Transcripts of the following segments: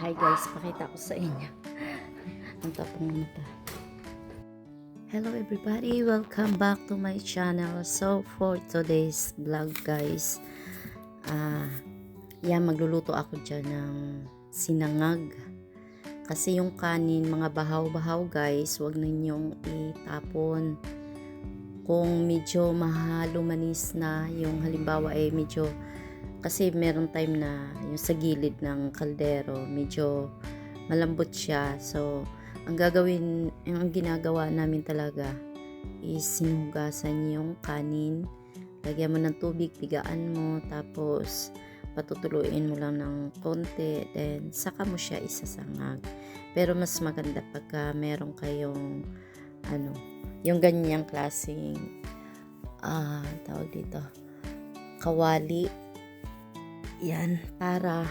Hi guys, pakita ko sa inyo. Ang tapong mata. Hello everybody, welcome back to my channel. So for today's vlog guys, ah, yan magluluto ako dyan ng sinangag. Kasi yung kanin, mga bahaw-bahaw guys, wag ninyong itapon. Kung medyo mahalo manis na, yung halimbawa ay medyo kasi meron time na yung sa gilid ng kaldero medyo malambot siya. So ang gagawin ang ginagawa namin talaga is sinugasan yung kanin. Lagyan mo ng tubig pigaan mo tapos patutuluin mo lang ng konti then saka mo siya isasangag. Pero mas maganda pagka meron kayong ano yung ganyang klaseng ah tawag dito kawali yan para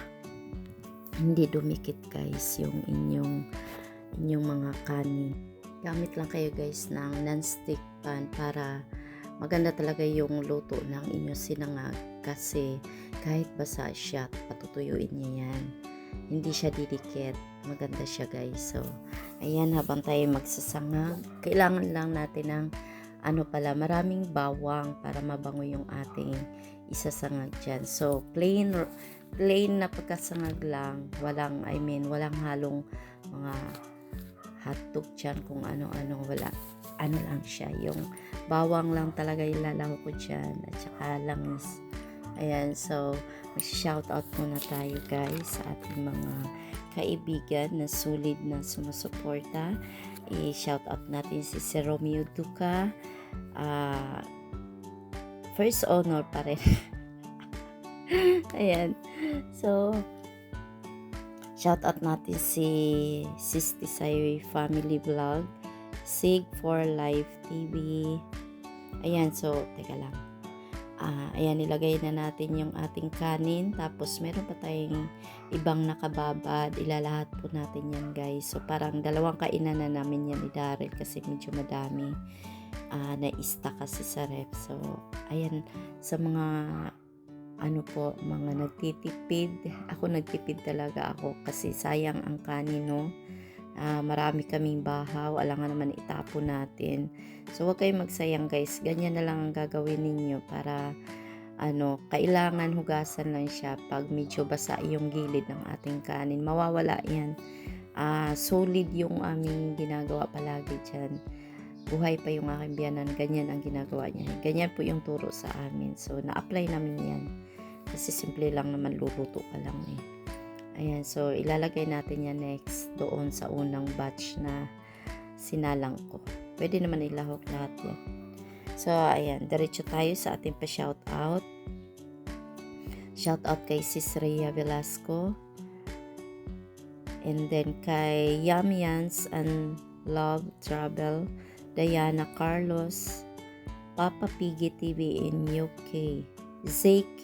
hindi dumikit guys yung inyong inyong mga kanin. Gamit lang kayo guys ng non-stick pan para maganda talaga yung luto ng inyong sinangag kasi kahit basa siya patutuyuin niya yan. Hindi siya didikit. Maganda siya guys. So ayan habang tayo magsasangag kailangan lang natin ng ano pala maraming bawang para mabango yung ating isasangag dyan. So, plain, plain na pagkasangag lang. Walang, I mean, walang halong mga hotdog dyan kung ano-ano. Wala. Ano lang siya. Yung bawang lang talaga ilalaw ko dyan. At saka langis. Ayan. So, mag-shout out muna tayo guys sa ating mga kaibigan na sulit na sumusuporta. I-shout out natin si Sir Romeo Duca. Ah... first honor pa rin. Ayan. So, shout out natin si Sis Tisay Family Vlog, Sig for Life TV. Ayan, so, teka lang. Ah, ayan, nilagay na natin yung ating kanin. Tapos, meron pa tayong ibang nakababad. Ilalahat po natin yan, guys. So, parang dalawang kainan na namin yan ni Daryl kasi medyo madami uh, na-ista kasi sa ref. So, ayan, sa mga ano po, mga nagtitipid. Ako nagtipid talaga ako kasi sayang ang kanin, no? Uh, marami kaming bahaw, alangan naman itapon natin. So, huwag kayong magsayang guys. Ganyan na lang ang gagawin ninyo para ano, kailangan hugasan lang siya pag medyo basa yung gilid ng ating kanin. Mawawala yan. Uh, solid yung aming ginagawa palagi dyan buhay pa yung aking biyanan, ganyan ang ginagawa niya. Ganyan po yung turo sa amin. So, na-apply namin yan. Kasi simple lang naman, luluto ka lang eh. Ayan, so ilalagay natin yan next doon sa unang batch na sinalang ko. Pwede naman ilahok lahat yan. So, ayan, diretso tayo sa ating pa-shoutout. Shoutout kay Sis Rhea Velasco. And then kay Yamians and Love Travel. Diana Carlos, Papa Piggy TV in UK, ZK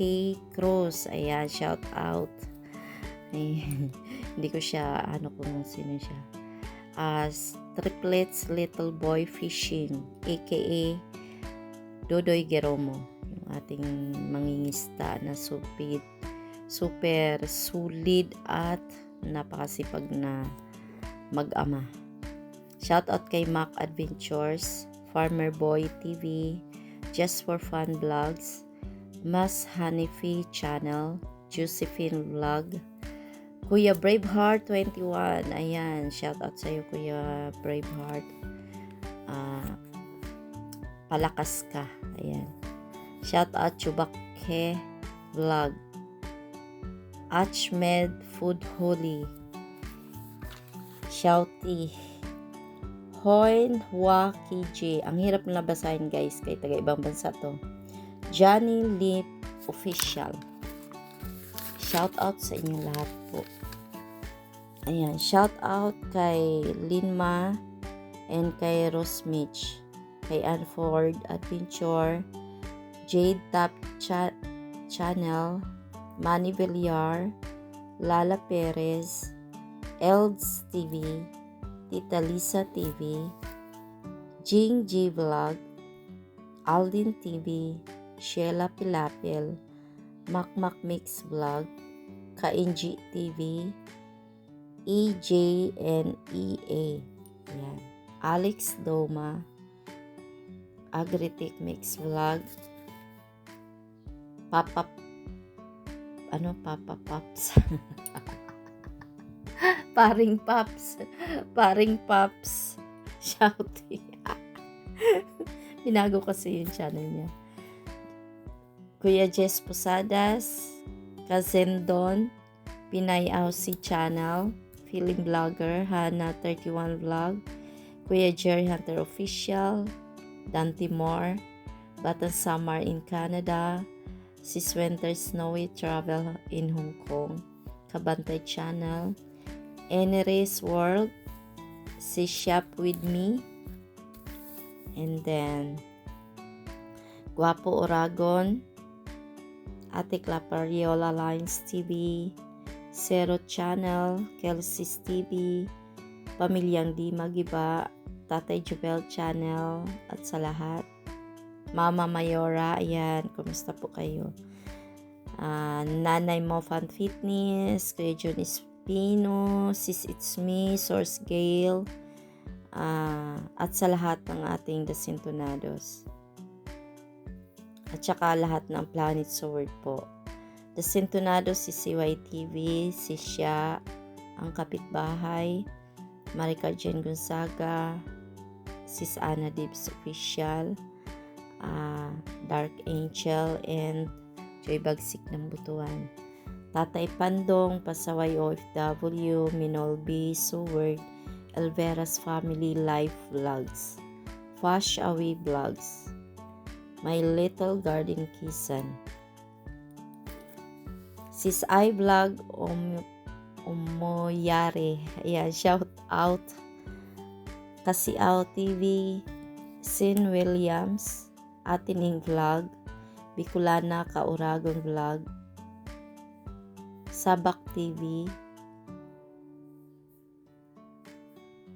Cruz, ayan, shout out. Ay, hindi ko siya, ano kung sino siya. As uh, Triplets Little Boy Fishing, aka Dodoy Geromo, yung ating mangingista na supid, super solid at napakasipag na mag-ama. Shoutout kay Mac Adventures, Farmer Boy TV, Just for Fun Vlogs, Mas Hanifi Channel, Josephine Vlog, Kuya Braveheart 21. Ayan, shoutout sa iyo Kuya Braveheart. Uh, palakas ka. Ayan. Shoutout Chubake Vlog. Achmed Food Holy. Shouty Hoin Hua Kiji. Ang hirap na basahin guys kay taga ibang bansa to. Johnny Lip Official. Shout out sa inyong lahat po. Ayan, shout out kay Linma and kay Rosmich, kay Anford Adventure, Jade Tap Cha- Channel, Manny Villar, Lala Perez, Elds TV, Tita Lisa TV, Jing G Vlog, Aldin TV, Sheila Pilapil, Makmak Mix Vlog, Kainji TV, EJ and EA. Yan. Alex Doma. Agritech Mix Vlog. Papa ano Papa Pops. Paring Pops. Paring Pops. Shouting. Binago kasi yung channel niya. Kuya Jess Posadas, Cousin Don, Pinay Aussie Channel, Feeling Vlogger, Hana 31 Vlog, Kuya Jerry Hunter Official, Dante Moore, Batang Summer in Canada, Sis Winter Snowy Travel in Hong Kong, Kabantay Channel, Eneres World, Si Shop With Me, and then Guapo Oragon, Ate Clapariola Lines TV, Zero Channel, Kelsey's TV, Pamilyang Di Magiba, Tatay Jubel Channel, at sa lahat. Mama Mayora, ayan, kumusta po kayo? Ah, Nanay Mo Fan Fitness, Kuya John Espino, Sis It's Me, Source Gale, ah, at sa lahat ng ating Dasintonados. At saka lahat ng Planet Sword po. Dasintonados si CYTV, si Sha, ang kapitbahay, Marica Jen Gonzaga, Sis Ana Dibs Official, ah, Dark Angel, and Joy Bagsik ng Butuan. Tatay Pandong, Pasaway OFW, Minol B, Seward, Elvera's Family Life Vlogs, Fash Away Vlogs, My Little Garden Kisan, Sis I Vlog, um, Umoyare, ayan, shout out, Kasiaw TV, Sin Williams, Atining Vlog, Bicolana Kauragon Vlog, Sabak TV,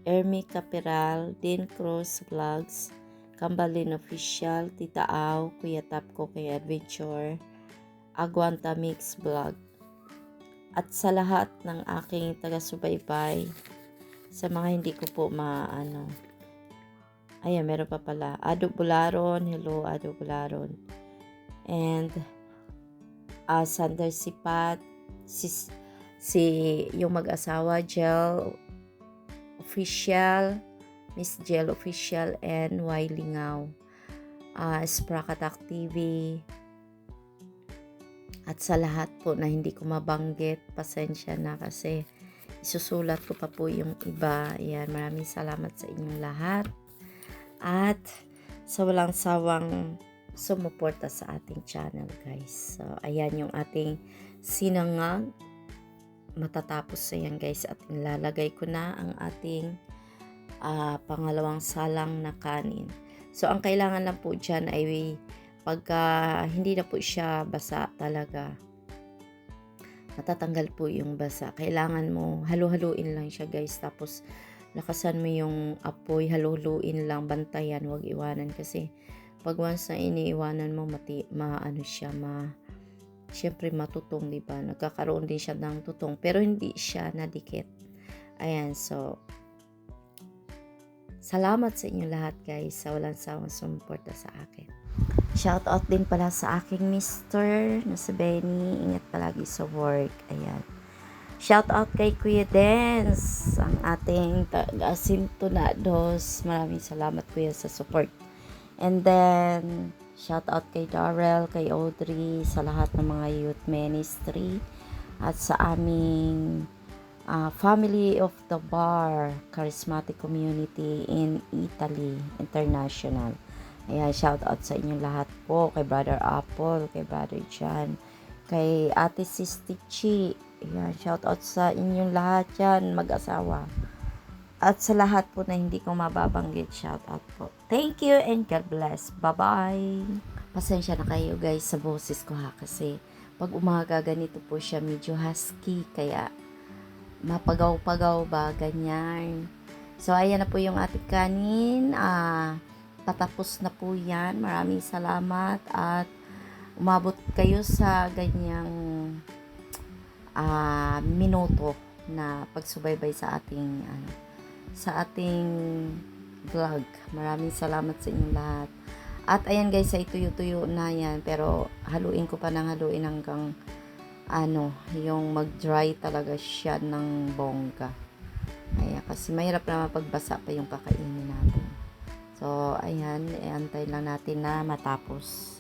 Ermi Caperal, Dean Cruz Vlogs, Kambalin Official, Tita Au, Kuya Tapko kay Adventure, Aguanta Mix Vlog. At sa lahat ng aking taga-subaybay, sa mga hindi ko po maano, ayan, meron pa pala, Ado Bularon, hello Ado Bularon, and uh, Sander Sipat, si, si yung mag-asawa, Jel Official, Miss Jel Official, and Y Lingaw. Uh, Sprakatak TV. At sa lahat po na hindi ko mabanggit, pasensya na kasi isusulat ko pa po yung iba. Ayan, maraming salamat sa inyong lahat. At sa walang sawang sumuporta sa ating channel, guys. So, ayan yung ating sinangag matatapos sa yan guys at nilalagay ko na ang ating ah, pangalawang salang na kanin. So ang kailangan lang po dyan ay pagka hindi na po siya basa talaga matatanggal po yung basa. Kailangan mo halu-haluin lang siya guys tapos lakasan mo yung apoy, halu-haluin lang, bantayan, wag iwanan kasi pag once na iniiwanan mo mati, maano siya, ma syempre matutong, di ba? Nagkakaroon din siya ng tutong, pero hindi siya nadikit. Ayan, so, salamat sa inyo lahat guys sa walang sawang sumuporta sa akin. Shout out din pala sa aking mister na si Benny. Ingat palagi sa work. Ayan. Shout out kay Kuya Dance, ang ating taga-sintonados. Maraming salamat Kuya sa support. And then, shout out kay Darrell, kay Audrey, sa lahat ng mga youth ministry at sa aming ah, family of the bar charismatic community in Italy International. Ayan, shout out sa inyong lahat po, kay Brother Apple, kay Brother John, kay Ate Sisti Chi. Ayan, shout out sa inyong lahat yan, mag-asawa. At sa lahat po na hindi ko mababanggit, shout out po. Thank you and God bless. Bye-bye. Pasensya na kayo guys sa boses ko ha kasi pag umaga ganito po siya medyo husky kaya mapagaw-pagaw ba ganyan. So ayan na po yung ating kanin. Ah, tatapos na po yan. Maraming salamat at umabot kayo sa ganyang ah, minuto na pagsubaybay sa ating ano, sa ating vlog. Maraming salamat sa inyong lahat. At ayan guys, ay tuyo-tuyo na yan. Pero haluin ko pa ng haluin hanggang ano, yung mag-dry talaga siya ng bongga. Ayan, kasi mahirap naman pagbasa pa yung kakainin natin. So, ayan, iantay lang natin na matapos.